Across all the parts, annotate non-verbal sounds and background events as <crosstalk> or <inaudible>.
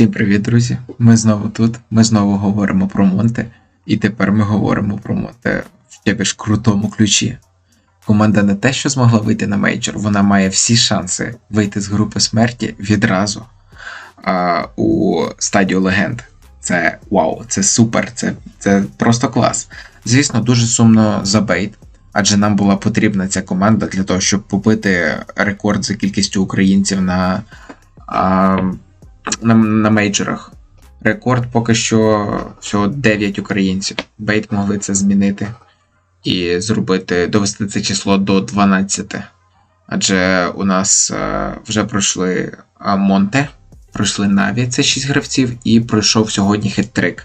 Всім привіт, друзі! Ми знову тут. Ми знову говоримо про Монте, і тепер ми говоримо про Монте в тебе ж крутому ключі. Команда не те, що змогла вийти на мейджор, вона має всі шанси вийти з групи смерті відразу а, у стадію легенд. Це вау, це супер, це, це просто клас. Звісно, дуже сумно за бейт, адже нам була потрібна ця команда для того, щоб побити рекорд за кількістю українців на. А, на, на мейджорах. Рекорд поки що всього 9 українців. Бейт могли це змінити і зробити, довести це число до 12. Адже у нас е, вже пройшли е, Монте, пройшли Наві, це 6 гравців, і пройшов сьогодні хет-трик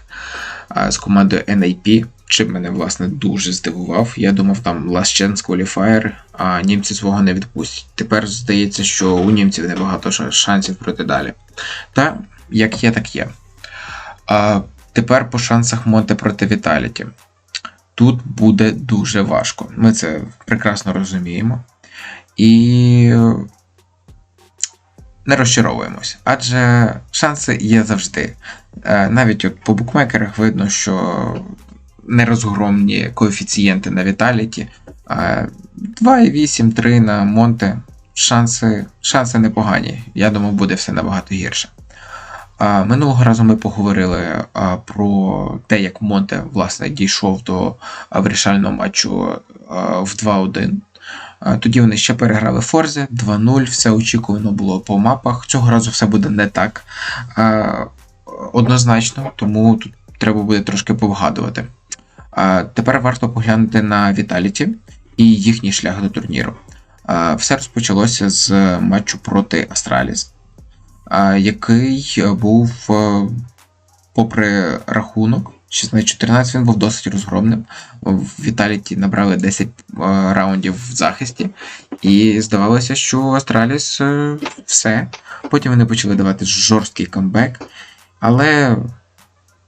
е, з командою NAP, чим мене власне дуже здивував. Я думав, там Last Chance Qualifier, а німці свого не відпустять. Тепер здається, що у німців небагато шансів проти далі. Та як є, так є. А тепер по шансах Монте проти Віталіті. Тут буде дуже важко. Ми це прекрасно розуміємо. І не розчаровуємось, адже шанси є завжди. Е, Навіть от по букмекерах видно, що нерозгромні коефіцієнти на Віталіті. Е, 2,8, 3 на Монте. Шанси, шанси непогані. Я думаю, буде все набагато гірше. Минулого разу ми поговорили про те, як Монте власне дійшов до вирішального матчу в 2-1. Тоді вони ще переграли Форзе 2-0, все очікувано було по мапах. Цього разу все буде не так однозначно, тому тут треба буде трошки повгадувати. Тепер варто поглянути на Віталіті і їхній шлях до турніру. Все розпочалося з матчу проти Астраліс який був, е, попри рахунок, 16-14 він був досить розгромним. В Віталіті набрали 10 е, раундів в захисті, і здавалося, що Астраліс е, все. Потім вони почали давати жорсткий камбек, але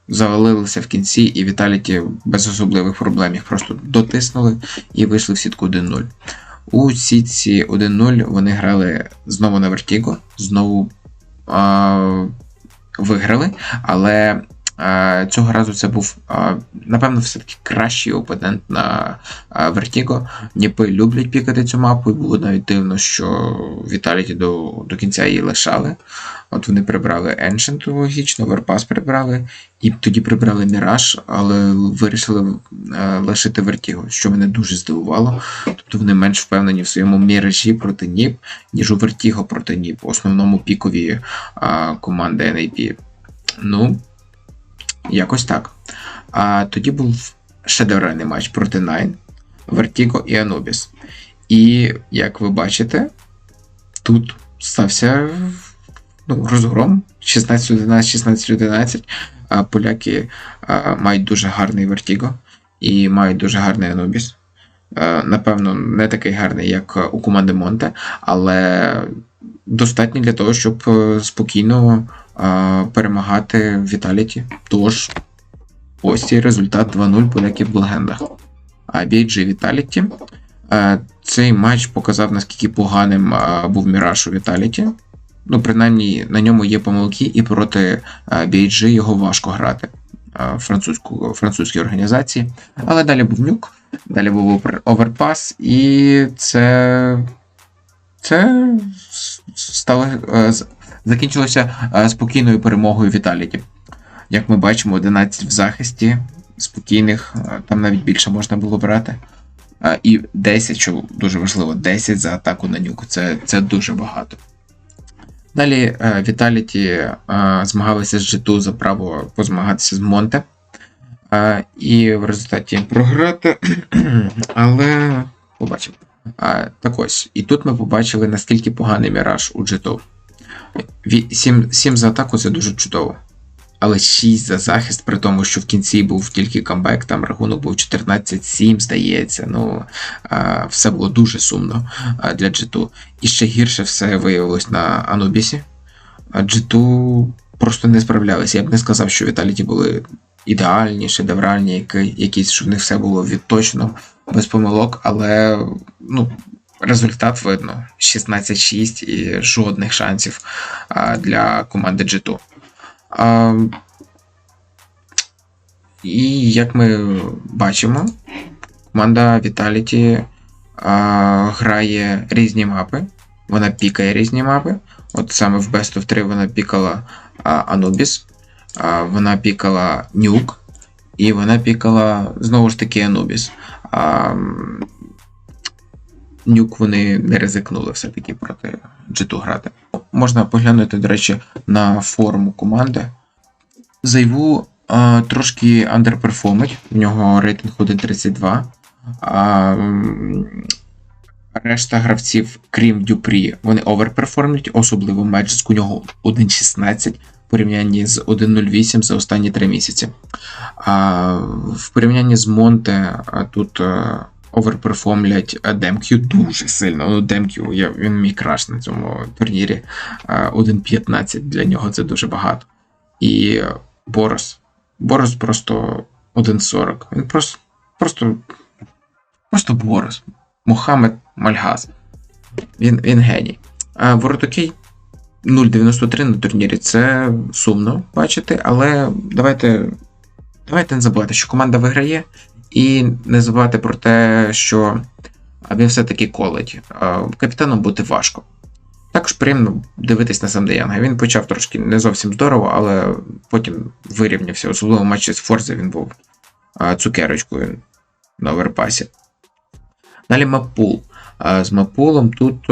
завалилися в кінці, і Віталіті без особливих проблем їх просто дотиснули і вийшли в сітку 1-0. У сітці 1-0 вони грали знову на Вертіго, знову а, виграли, але цього разу це був, напевно, все-таки кращий опонент на а, Vertigo. Ніпи люблять пікати цю мапу, і було навіть дивно, що Віталіті до, до кінця її лишали. От вони прибрали Ancient логічно, Overpass прибрали, і тоді прибрали Mirage, але вирішили лишити Vertigo, що мене дуже здивувало. Тобто вони менш впевнені в своєму міражі проти Ніп, ніж у Vertigo проти Ніп, основному пікові команди NAP. Ну, якось так. А тоді був шедевральний матч проти Nine, Vertigo і Anubis. І, як ви бачите, тут стався ну, розгром 16-11, 16-11. А Поляки а, мають дуже гарний Vertigo і мають дуже гарний Anubis. Напевно, не такий гарний, як у команди Монте, але достатній для того, щоб е, спокійно перемагати Віталіті. Тож, ось цей результат 2-0 поляків в легендах. А BG Віталіті. Е, Цей матч показав, наскільки поганим е, був Міраж у Віталіті. Ну, принаймні, на ньому є помилки, і проти е, BG його важко грати е, французьку, французькій організації. Але далі був нюк, далі був оверпас, і це. Це стало, е, закінчилося е, спокійною перемогою Віталіті. Як ми бачимо, 11 в захисті, спокійних, е, там навіть більше можна було брати. Е, І 10, що дуже важливо, 10 за атаку на нюк. Це, це дуже багато. Далі Віталіті змагалися з G2 за право позмагатися з Монте. І в результаті програти. <clears throat> Але побачимо. Так ось, і тут ми побачили, наскільки поганий міраж у G2. 7, 7 за атаку це дуже чудово. Але 6 за захист, при тому, що в кінці був тільки камбек, там рахунок був 14-7, здається. Ну, все було дуже сумно для G2. І ще гірше все виявилось на Анубісі. G2 просто не справлялися. Я б не сказав, що Віталіті були ідеальні, шедевральні, які- якісь, що в них все було відточно, без помилок, але ну, результат видно: 16-6 і жодних шансів для команди G2. А, і як ми бачимо, команда Vitality грає різні мапи. Вона пікає різні мапи. От саме в Best of 3 вона пікала Anubis, вона пікала Nuke, і вона пікала знову ж таки Anubis. Nuke вони не ризикнули все-таки проти G2 грати. Можна поглянути, до речі, на форму команди. Зайву а, трошки андерперформить, в нього рейтинг 1.32. А, решта гравців, крім Дюпрі, вони оверперформлять, особливо Меджеск у нього 1.16 в порівнянні з 1.08 за останні 3 місяці. А, в порівнянні з Монте тут е, оверперформлять е, Демкю дуже сильно. Ну, Демкю, я, він мій краш на цьому турнірі. Е, 1.15 для нього це дуже багато. І Борос. Борос просто 1.40. Він просто. Просто. Просто Борос. Мохамед Мальгаз. Він, він геній. А Воротокей 0.93 на турнірі це сумно бачити, але давайте, давайте не забувати, що команда виграє, і не забувати про те, що він все-таки колить. Капітаном бути важко. Також приємно дивитись на Сандеянга. Він почав трошки не зовсім здорово, але потім вирівнявся. Особливо в матчі з Форзе він був цукерочкою на оверпасі. Далі Мапул. З Мапулом тут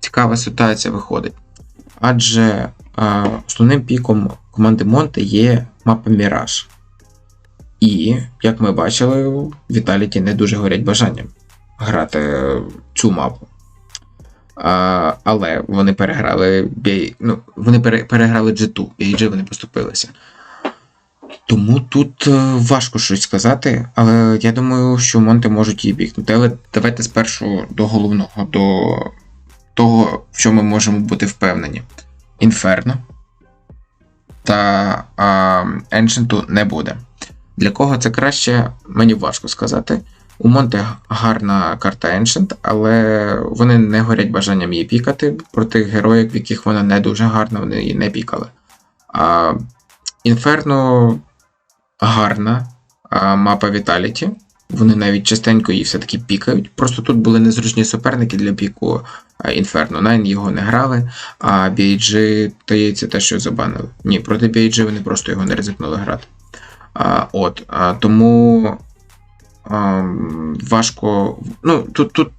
цікава ситуація виходить. Адже основним піком команди Монте є мапа Міраж. І, як ми бачили, Віталіті не дуже горять бажанням грати цю мапу. А, але вони переграли ну, вони переграли G2, BAG вони поступилися. Тому тут е, важко щось сказати, але я думаю, що Монти можуть її бігнути. Але давайте спершу до головного, до того, в чому ми можемо бути впевнені. Інферно та а, не буде. Для кого це краще, мені важко сказати. У Монте гарна карта Ancient, але вони не горять бажанням її пікати проти героїв, в яких вона не дуже гарна, вони її не пікали. А, Інферно гарна а, мапа Vitality. Вони навіть частенько її все-таки пікають. Просто тут були незручні суперники для піку Інферно. Найн його не грали, а BG, здається, те, що забанили. Ні, проти BG вони просто його не ризикнули грати. От, Тому важко. Ну, тут тут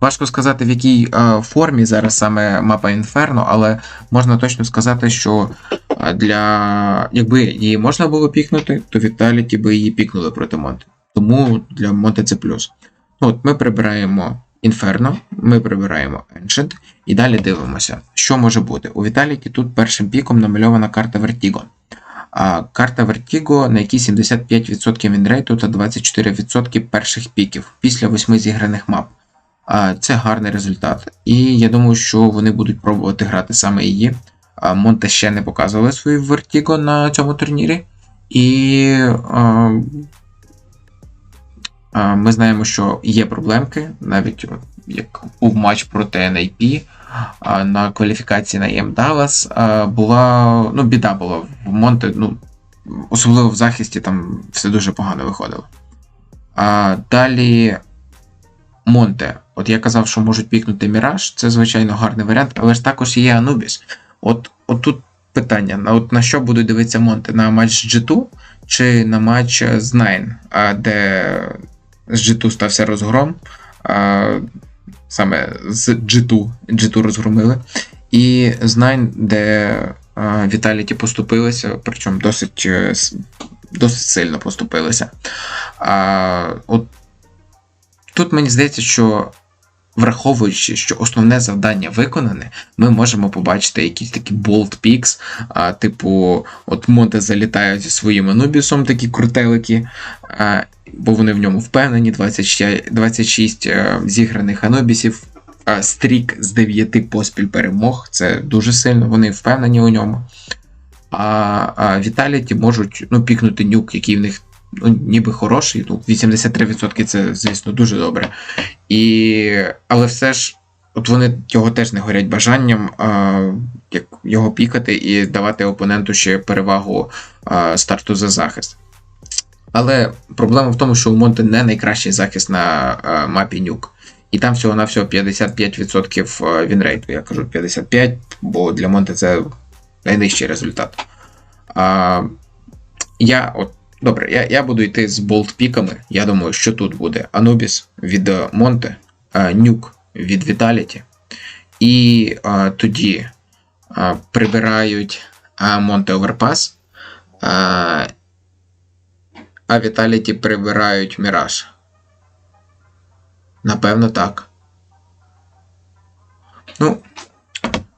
важко сказати, в якій формі зараз саме мапа Інферно, але можна точно сказати, що для. Якби її можна було пікнути, то Віталіті би її пікнули проти Монти. Тому для Монти це плюс. Ну, от Ми прибираємо Інферно, ми прибираємо Ancient і далі дивимося, що може бути. У Віталіті тут першим піком намальована карта Vertigo. Карта Vertigo, на якій 75% вінрейту та 24% перших піків після 8 зіграних мап. Це гарний результат. І я думаю, що вони будуть пробувати грати саме її. Монте ще не показували свою Vertigo на цьому турнірі. І ми знаємо, що є проблемки, навіть як був матч проти NIP на кваліфікації на EM Dallas, була ну, біда була в Монте, ну, особливо в захисті, там все дуже погано виходило. А, Далі Монте. От я казав, що можуть пікнути Міраж, це, звичайно, гарний варіант, але ж також є Анубіс. От, от тут питання: от на що будуть дивитися Монте? На матч G2 чи на матч з Nine, де з G2 стався розгром, саме з G2 G2 розгромили. І з Nine, де Віталіті поступилися, причому досить досить сильно поступилися. А, от Тут мені здається, що враховуючи, що основне завдання виконане, ми можемо побачити якісь такі болт пікс, типу, от Монте залітає зі своїм анубісом, такі крутелики, бо вони в ньому впевнені, 26, 26 зіграних анубісів, а, стрік з 9 поспіль перемог. Це дуже сильно, вони впевнені у ньому. А Віталіті можуть ну, пікнути нюк, який в них ну, ніби хороший. Ну, 83% це, звісно, дуже добре. І... Але все ж, от вони його теж не горять бажанням. А, як його пікати і давати опоненту ще перевагу а, старту за захист. Але проблема в тому, що у Монте не найкращий захист на а, мапі нюк. І там всього-навсього 55% вінрейту. Я кажу 55, бо для Монте це найнижчий результат. А, я от Добре, я я буду йти з болт-піками. Я думаю, що тут буде Анубіс від Монте, Нюк від Віталіті. І а, тоді а, прибирають Монте Оверпас, а, а Віталіті прибирають Міраж. Напевно, так. Ну,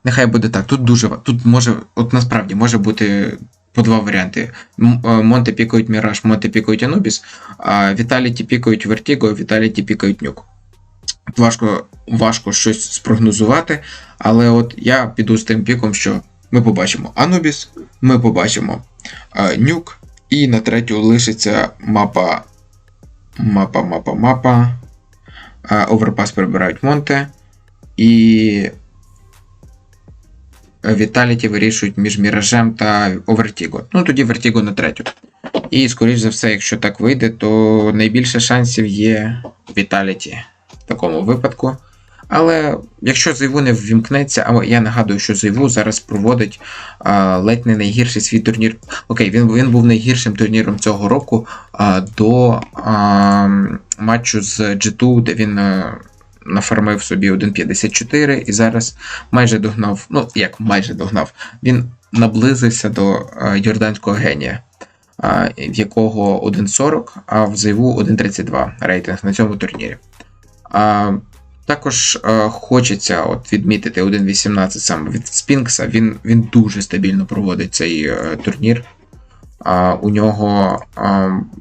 нехай буде так. Тут дуже. Тут може, от насправді може бути по два варіанти. Монте пікають Міраж, Монте пікають Анубіс, а Віталіті пікають Вертіго, Віталіті пікають Нюк. Важко важко щось спрогнозувати, але от я піду з тим піком, що ми побачимо Анубіс, ми побачимо а, Нюк, і на третю лишиться мапа. Мапа, мапа, мапа. Оверпас прибирають Монте. І Віталіті вирішують між Міражем та Овертіго. Ну тоді Вертіго на третю. І, скоріш за все, якщо так вийде, то найбільше шансів є Віталіті в такому випадку. Але якщо Зайву не ввімкнеться, а я нагадую, що Зайву зараз проводить а, ледь не найгірший свій турнір. Окей, він він був найгіршим турніром цього року а, до а, матчу з G2, де він. А, нафармив собі 1.54 і зараз майже догнав, ну як майже догнав, він наблизився до Йорданського генія, в якого 1.40, а в Зайву 1.32 рейтинг на цьому турнірі. Також е, хочеться от відмітити 1.18 саме від Спінкса. Він він дуже стабільно проводить цей е, турнір. Е, у нього,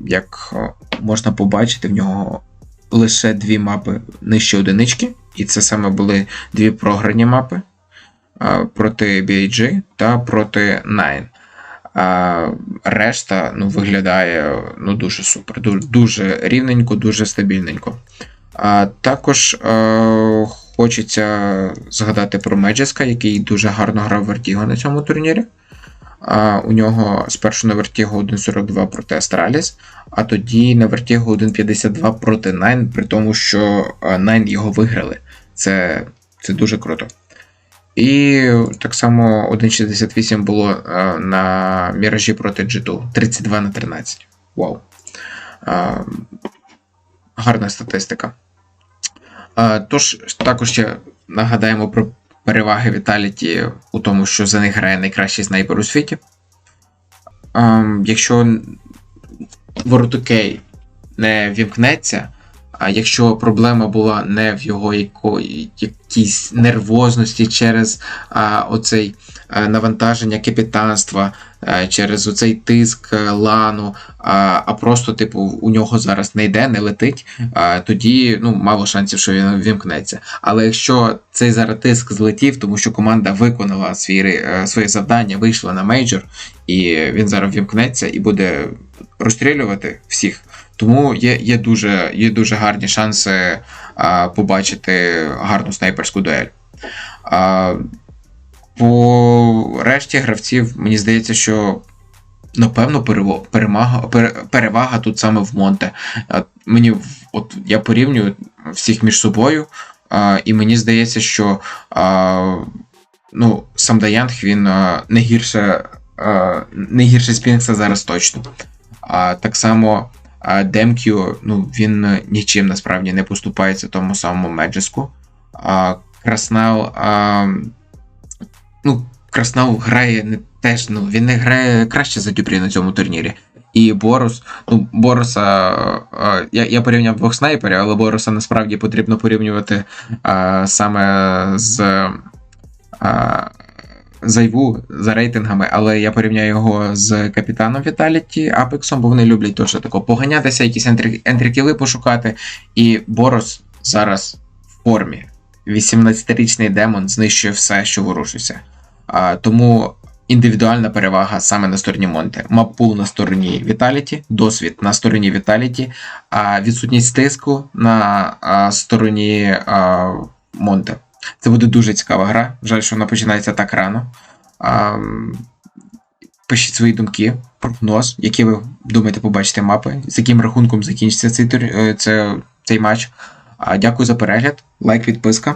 як можна побачити, в нього лише дві мапи нижче одинички, і це саме були дві програні мапи проти BAG та проти Nine. А решта ну, виглядає ну, дуже супер, дуже рівненько, дуже стабільненько. А Також е, хочеться згадати про Меджеска, який дуже гарно грав Vertigo на цьому турнірі. А, У нього спершу на Vertigo 1.42 проти Астраліс, а тоді на Vertigo 1.52 проти Nine, при тому, що Nine його виграли. Це це дуже круто. І так само 1.68 було а, на Міражі проти G2. 32 на 13. Вау. А, Гарна статистика. Тож, також ще нагадаємо про переваги Віталіті у тому, що за них грає найкращий снайпер у світі. Ем, Якщо Воротукей не вімкнеться, а якщо проблема була не в його якійсь нервозності через оцей навантаження капітанства, через оцей тиск е, лану, а а просто, типу, у нього зараз не йде, не летить, тоді ну, мало шансів, що він вімкнеться. Але якщо цей зараз тиск злетів, тому що команда виконала свій, е, своє завдання, вийшла на мейджор, і він зараз вімкнеться і буде розстрілювати всіх. Тому є є, дуже є дуже гарні шанси а, побачити гарну снайперську дуель. А, По решті гравців, мені здається, що. Напевно, перемага, перевага тут саме в Монте. Мені от я порівнюю всіх між собою, і мені здається, що ну, сам Даянг він не гірше не гірше Спінкса зараз точно. Так само Демкю, ну, він нічим насправді не поступається тому самому Меджеску. Краснал. Ну, Краснал грає не теж, ну, він не грає краще за Дюпрі на цьому турнірі. І Борус, ну, Боруса, я я порівняв двох снайперів, але Боруса насправді потрібно порівнювати а, саме з а, зайву за рейтингами, але я порівняю його з капітаном Віталіті Апексом, бо вони люблять точно тако поганятися, якісь ентрікіли пошукати. І Борос зараз в формі. 18-річний демон знищує все, що ворушиться. Тому індивідуальна перевага саме на стороні Монте. Маппул на стороні Віталіті, досвід на стороні Віталіті, а відсутність тиску на стороні Монте. Це буде дуже цікава гра. Жаль, що вона починається так рано. Пишіть свої думки, прогноз, які ви думаєте побачити мапи, з яким рахунком закінчиться цей, е, цей матч. Дякую за перегляд, лайк, підписка.